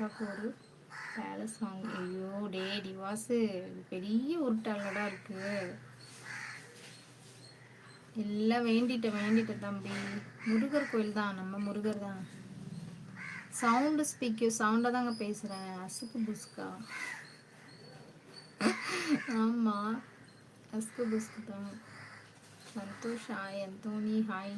அக்காவுக்கு ஒரு பேலஸ் வாங்கி. ஐயோ டே டிவாஸு பெரிய உருட்டாளடா இருக்கு. எல்லாம் வேண்டிட்ட வேண்டிட்ட தம்பி. முருகர் கோயில் தான் நம்ம முருகர் தான். சவுண்டு ஸ்பீக்கர் சவுண்டாக தாங்க பேசுகிறேன் அசுக்கு புஸ்கா ஆமாம் அசுக்கு புஸ்கு தான். சந்தோஷ் ஹாய் அந்தோனி ஹாய்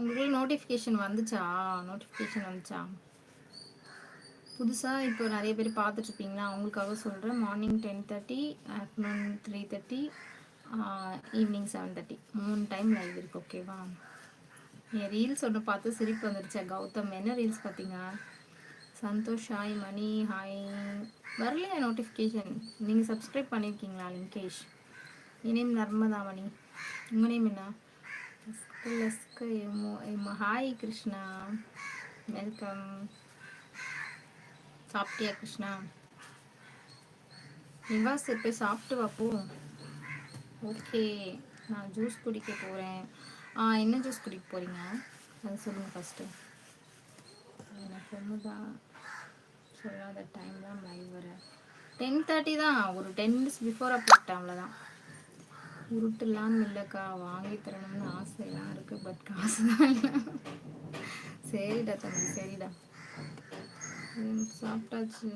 உங்களுக்கு நோட்டிஃபிகேஷன் வந்துச்சா? நோட்டிஃபிகேஷன் வந்துச்சா? புதுசாக இப்போ நிறைய பேர் பார்த்துட்ருப்பீங்களா? அவங்களுக்காக சொல்கிறேன் morning ten thirty afternoon three thirty evening seven thirty மூணு டைம் லைவ் இருக்குது ஓகேவா என் ரீல்ஸ் ஒன்று பார்த்து சிரிப்பு வந்துருச்சா? கௌதம் என்ன ரீல்ஸ் பார்த்தீங்க? சந்தோஷ் ஹாய் மணி ஹாய் வரலையா நோட்டிஃபிகேஷன் நீங்கள் சப்ஸ்கிரைப் பண்ணியிருக்கீங்களா லிங்கேஷ்? நேம் நர்மதா மணி உங்கள் நேம் என்ன? ஹாய் கிருஷ்ணா வெல்கம் சாப்பிட்டியா கிருஷ்ணா நிவாஸ் இப்போ சாப்பிட்டு வாப்போ ஓகே நான் ஜூஸ் குடிக்க போகிறேன் ஆ என்ன ஜூஸ் குடிக்க போகிறீங்க அது சொல்லுங்கள் ஃபஸ்ட்டு எனக்கு ஒன்று தான் சொல்லாத டைம் தான் லைவ் வர டென் தேர்ட்டி தான் ஒரு டென் மினிட்ஸ் பிஃபோராக போட்டேன் அவ்வளோதான் உருட்டுலாம் இல்லைக்கா வாங்கி தரணும்னு ஆசையெல்லாம் இருக்குது பட் காசு தான் இல்லை. சரிடா தம்பி சரிடா. சாப்பிட்டாச்சு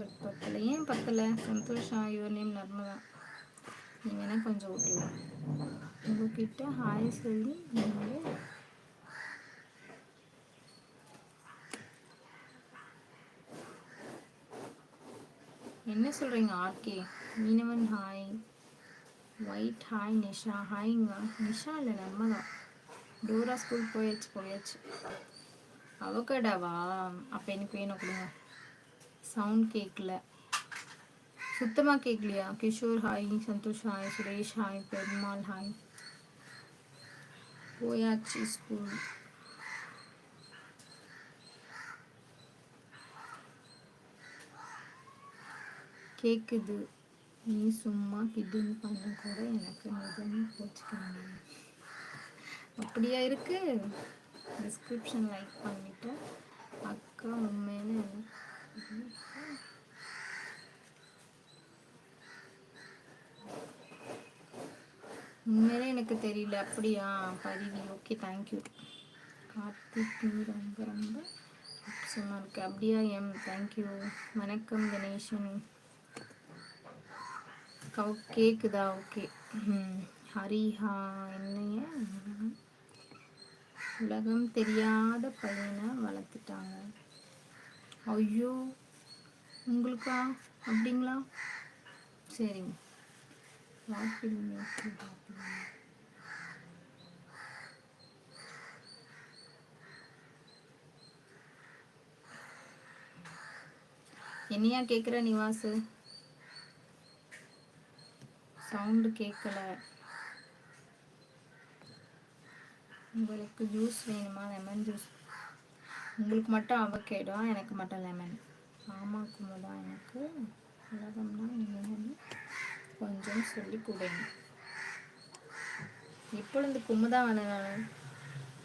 பட் பத்தலை. ஏன் பத்தலை? சந்தோஷம் யுவர் நேம் நர்மதா. நீங்கள் வேணால் கொஞ்சம் ஓட்டுவோம் உங்ககிட்ட ஹாய் சொல்லி நீங்கள் என்ன சொல்கிறீங்க ஆர்கே? மீனவன் ஹாய். ஒயிட் ஹாய் நிஷா ஹாய்ங்க நிஷா இல்லை நம்ம தான் டோரா ஸ்கூல் போயாச்சு போயாச்சு அவகடாவா அப்போ எனக்கு வேணும் கொடுங்க சவுண்ட் கேட்கல சுத்தமாக கேட்கலையா Kishore hi Santhosh hi Suresh hi Perumal hi போயாச்சு ஸ்கூல் கேட்குது நீ சும்மா கிட்டிங் பண்ண கூட எனக்கு நிஜமே போச்சுக்கணும் அப்படியா இருக்கு? டிஸ்கிரிப்ஷன் லைக் பண்ணிட்டு அக்கா உண்மையில உண்மையிலே எனக்கு தெரியல. அப்படியா? பரிவி ஓகே தேங்க்யூ கார்த்திக் நீ ரொம்ப ரொம்ப சும்மா இருக்கு. அப்படியா எம்? தேங்க்யூ வணக்கம் கணேஷன் கேக்குதா? ஓகே. ஹரிஹா என்னைய? உலகம் தெரியாத பையனை வளர்த்துட்டாங்க. ஐயோ. உங்களுக்கா? அப்படிங்களா? சரிங்க. என்னையா கேட்குற நிவாசு? சவுண்டு கேட்கல உங்களுக்கு ஜூஸ் வேணுமா? லெமன் ஜூஸ் உங்களுக்கு மட்டும் அவக்கேடா எனக்கு மட்டும் லெமன் ஆமாம் குமுதா எனக்கு? உலகம்னா என்னன்னு கொஞ்சம் சொல்லி கொடுங்க. இப்பொழுது குமுதா வேணும்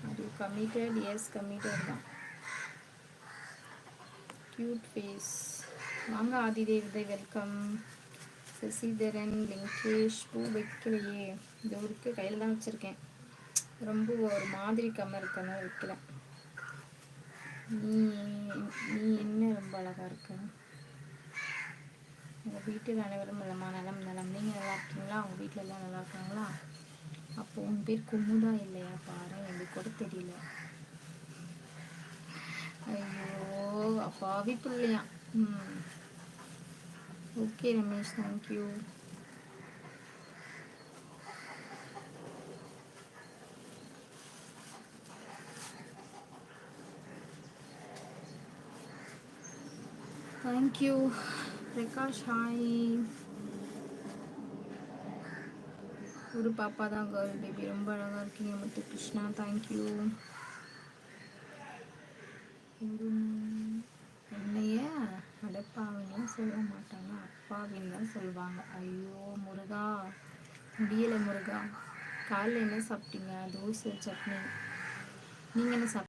அது கமிட்டட் எஸ் கமிட்டட் தான். க்யூட் ஃபேஸ் வாங்க ஆதிதேவதை வெல்கம் சசிதரன் லிங்கேஷ் பூ வைக்கலையே இந்த ஊருக்கு கையில் தான் வச்சுருக்கேன். ரொம்ப ஒரு மாதிரி கம்ம இருக்கணும் வைக்கல நீ நீ என்ன ரொம்ப அழகாக இருக்க? உங்கள் வீட்டில் அனைவரும் நலமா? நலம் நலம். நீங்கள் நல்லா இருக்கீங்களா? உங்கள் வீட்டில் எல்லாம் நல்லா இருக்காங்களா? அப்போ உன் பேர் குமுதா இல்லையா? பாரு எனக்கு கூட தெரியல. ஐயோ அப்பாவி பிள்ளையா ம். Okay Ramesh thank you thank you Prakash hi ஒரு பாப்பா தான் கேர்ள் பேபி ரொம்ப அழகாக இருக்கீங்க முத்து கிருஷ்ணா. தேங்க்யூ என்னைய அடப்பாவின்னு சொல்ல மாட்டேன் அப்பாவின்னு தான் சொல்லுவாங்க. ஐயோ முருகா முடியலை முருகா. காலையில் என்ன சாப்பிட்டீங்க? தோசை சட்னி. நீங்கள் என்ன சாப்பிட்டீங்க